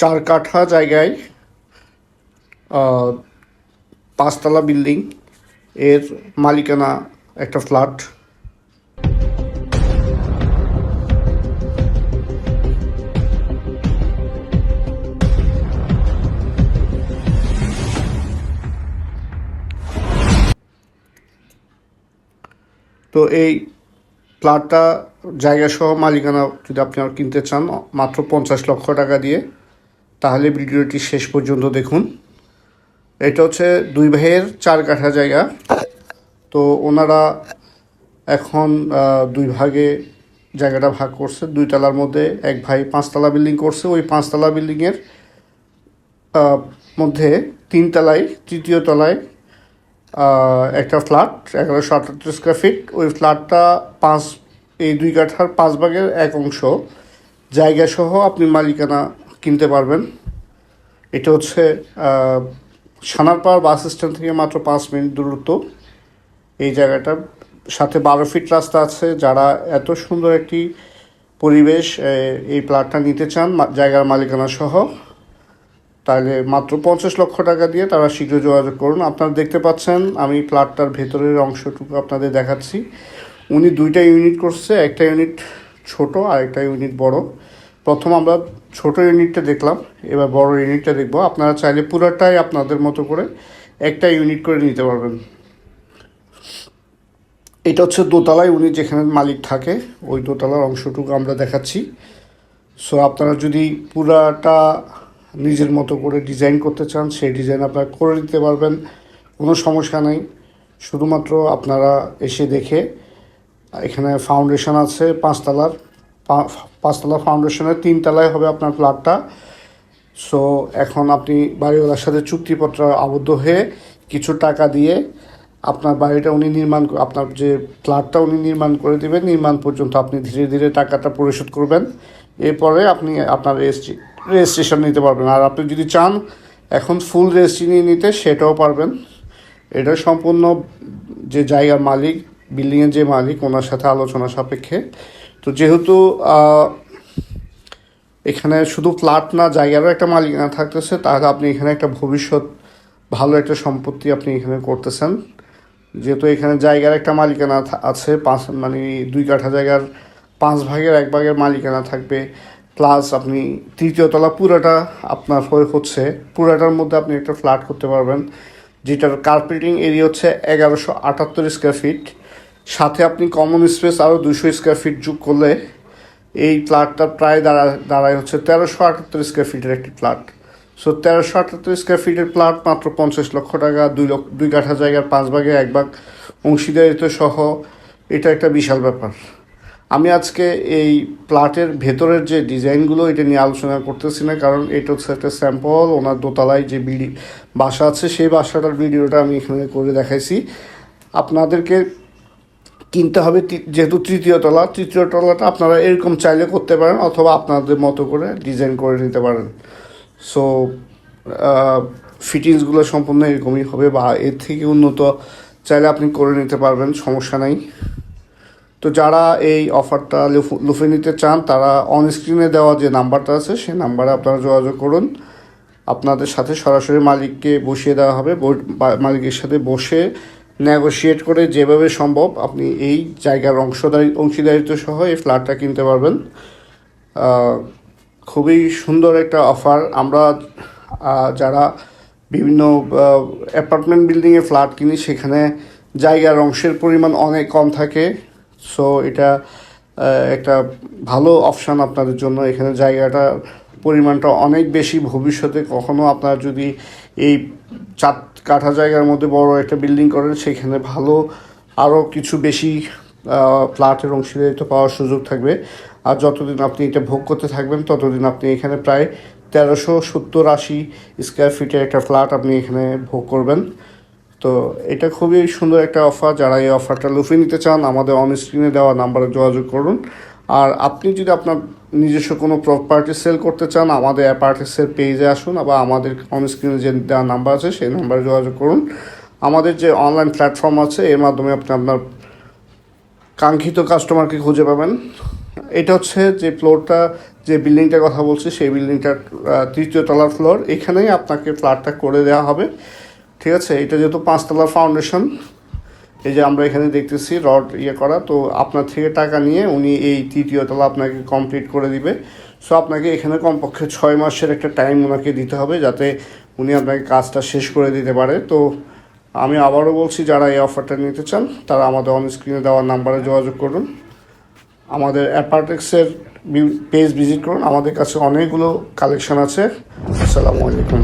চার কাঠা জায়গায় পাঁচতলা বিল্ডিং, এর মালিকানা একটা ফ্ল্যাট। তো এই ফ্ল্যাটটা জায়গা সহ মালিকানা যদি আপনারা কিনতে চান, মাত্র পঞ্চাশ লক্ষ টাকা দিয়ে। তাহলে ভিডিওটি শেষ পর্যন্ত দেখুন। এটা হচ্ছে দুই ভাইয়ের চার কাঠা জায়গা। তো ওনারা এখন দুই ভাগে জায়গাটা ভাগ করছে। দুই তলার মধ্যে এক ভাই পাঁচতলা বিল্ডিং করছে। ওই পাঁচতলা বিল্ডিংয়ের মধ্যে তিন তলায়, তৃতীয় তলায় একটা ফ্ল্যাট, এগারোশো আটাত্তর স্কোয়ার ফিট। ওই ফ্ল্যাটটা পাঁচ, এই দুই কাঠার পাঁচ ভাগের এক অংশ। জায়গাসহ আপনি মালিকানা কিনতে পারবেন। এটা হচ্ছে সানারপাড় বাস স্ট্যান্ড থেকে মাত্র পাঁচ মিনিট দূরত্ব। এই জায়গাটা, সাথে বারো ফিট রাস্তা আছে। যারা এত সুন্দর একটি পরিবেশ এই প্লাটটা নিতে চান জায়গার মালিকানা সহ, তাহলে মাত্র পঞ্চাশ লক্ষ টাকা দিয়ে তারা শীঘ্র যোগাযোগ করুন। আপনারা দেখতে পাচ্ছেন, আমি প্লাটটার ভেতরের অংশটুকু আপনাদের দেখাচ্ছি। উনি দুইটা ইউনিট করছে, একটা ইউনিট ছোট আর একটা ইউনিট বড়। প্রথম আমরা ছোট ইউনিটটা দেখলাম, এবার বড় ইউনিটটা দেখব। আপনারা চাইলে পুরোটাই আপনাদের মতো করে একটা ইউনিট করে নিতে পারবেন। এটা হচ্ছে দোতলায় উনি যেখানে মালিক থাকে, ওই দোতলার অংশটুকু আমরা দেখাচ্ছি। সো আপনারা যদি পুরাটা নিজের মতো করে ডিজাইন করতে চান, সেই ডিজাইন আপনারা করে নিতে পারবেন, কোনো সমস্যা নেই। শুধুমাত্র আপনারা এসে দেখে, এখানে ফাউন্ডেশন আছে পাঁচতলার। পাঁচতলা ফাউন্ডেশনের তিনতলায় হবে আপনার ফ্ল্যাটটা। সো এখন আপনি বাড়িওয়ালার সাথে চুক্তিপত্র আবদ্ধ হয়ে কিছু টাকা দিয়ে আপনার বাড়িটা উনি নির্মাণ আপনার যে ফ্ল্যাটটা উনি নির্মাণ করে দেবেন, নির্মাণ পর্যন্ত আপনি ধীরে ধীরে টাকাটা পরিশোধ করবেন। এরপরে আপনি আপনার রেজিস্ট্রি, রেজিস্ট্রেশন নিতে পারবেন। আর আপনি যদি চান এখন ফুল রেজিস্ট্রি নিয়ে নিতে, সেটাও পারবেন। এটা সম্পূর্ণ যে জায়গার মালিক, বিল্ডিংয়ের যে মালিক, ওনার সাথে আলোচনা সাপেক্ষে। তো যেহেতু এখানে শুধু ফ্ল্যাট না, জায়গারও একটা মালিকানা থাকতেছে তাহলে আপনি এখানে একটা ভবিষ্যৎ, ভালো একটা সম্পত্তি আপনি এখানে করতেছেন। যেহেতু এখানে জায়গার একটা মালিকানা আছে, পাঁচ মানে দুই কাঠা জায়গার পাঁচ ভাগের এক ভাগের মালিকানা থাকবে। প্লাস আপনি তৃতীয় তলা পুরাটা আপনার হয়ে হচ্ছে, পুরাটার মধ্যে আপনি একটা ফ্ল্যাট করতে পারবেন, যেটার কার্পেটিং এরিয়া হচ্ছে এগারোশো আটাত্তর স্কোয়ার ফিট সাথে আপনি কমন স্পেস আরও দুশো স্কোয়ার ফিট যোগ করলে এই প্লাটটা প্রায় দাঁড়া দাঁড়ায় হচ্ছে তেরোশো আটাত্তর স্কোয়ার ফিটের একটি ফ্ল্যাট সো তেরোশো আটাত্তর স্কোয়ার ফিটের ফ্ল্যাট মাত্র পঞ্চাশ লক্ষ টাকা, দুই লক্ষ দুই কাঠা জায়গার পাঁচ ভাগে এক ভাগ অংশীদারিত্ব সহ এটা একটা বিশাল ব্যাপার। আমি আজকে এই প্লাটের ভেতরের যে ডিজাইনগুলো এটা নিয়ে আলোচনা করতেছি না, কারণ এটা হচ্ছে একটা স্যাম্পল ওনার দোতলায় যে বিডি বাসা আছে, সেই বাসাটার ভিডিওটা আমি এখানে করে দেখাইছি। আপনাদেরকে কিনতে হবে যেহেতু তৃতীয় তলা, তৃতীয় তলাটা আপনারা এরকম চাইলে করতে পারেন অথবা আপনাদের মতো করে ডিজাইন করে নিতে পারেন। সো ফিটিংসগুলো সম্পূর্ণ এরকমই হবে বা এর থেকে উন্নত চাইলে আপনি করে নিতে পারবেন, সমস্যা নেই। তো যারা এই অফারটা লুফ- নিতে চান, তারা অন স্ক্রিনে দেওয়া যে নাম্বারটা আছে, সেই নাম্বারে আপনারা যোগাযোগ করুন। আপনাদের সাথে সরাসরি মালিককে বসিয়ে দেওয়া হবে। মালিকের সাথে বসে নেগোশিয়েট করে যেভাবে সম্ভব আপনি এই জায়গার অংশদারি, অংশীদারিত্ব সহ এই ফ্ল্যাটটা কিনতে পারবেন। খুবই সুন্দর একটা অফার আমরা যারা বিভিন্ন অ্যাপার্টমেন্ট বিল্ডিংয়ে ফ্ল্যাট কিনি, সেখানে জায়গার অংশের পরিমাণ অনেক কম থাকে। সো এটা একটা ভালো অপশান আপনাদের জন্য। এখানে জায়গাটা, পরিমাণটা অনেক বেশি। ভবিষ্যতে কখনো আপনার যদি এই চার কাঠা জায়গার মধ্যে বড় একটা বিল্ডিং করেন, সেখানে ভালো আরও কিছু বেশি ফ্ল্যাটের অংশীদারিত্ব পাওয়ার সুযোগ থাকবে। আর যতদিন আপনি এটা ভোগ করতে থাকবেন, ততদিন আপনি এখানে প্রায় তেরোশো সত্তর আশি স্কোয়ার ফিটের একটা ফ্ল্যাট আপনি এখানে ভোগ করবেন। তো এটা খুবই সুন্দর একটা অফার যারা এই অফারটা লুফে নিতে চান, আমাদের অন স্ক্রিনে দেওয়া নাম্বারে যোগাযোগ করুন। আর আপনি যদি আপনার নিজস্ব কোনো প্রপার্টি সেল করতে চান, আমাদের অ্যাপার্টিসের পেজে আসুন বা আমাদের অন স্ক্রিনে যে দেওয়া নাম্বার আছে, সেই নাম্বারে যোগাযোগ করুন। আমাদের যে অনলাইন প্ল্যাটফর্ম আছে, এর মাধ্যমে আপনি আপনার কাঙ্ক্ষিত কাস্টমারকে খুঁজে পাবেন। এটা হচ্ছে যে ফ্লোরটা যে বিল্ডিংটার কথা বলছি, সেই বিল্ডিংটার তৃতীয় তলার ফ্লোর এখানেই আপনাকে ফ্ল্যাটটা করে দেওয়া হবে। ঠিক আছে? এটা যেহেতু পাঁচতলার ফাউন্ডেশন এই যে আমরা এখানে দেখতেছি রড ইয়ে করা, তো আপনার থেকে টাকা নিয়ে উনি এই তৃতীয় তলা আপনাকে কমপ্লিট করে দিবে। সো আপনাকে এখানে কমপক্ষে ছয় মাসের একটা টাইম ওনাকে দিতে হবে যাতে উনি আপনাকে কাজটা শেষ করে দিতে পারে। তো, আমি আবারও বলছি, যারা এই অফারটা নিতে চান, তারা আমাদের অন স্ক্রিনে দেওয়ার নাম্বারে যোগাযোগ করুন। আমাদের অ্যাপার্টেক্সের পেজ ভিজিট করুন। আমাদের কাছে অনেকগুলো কালেকশন আছে। আসসালামু আলাইকুম।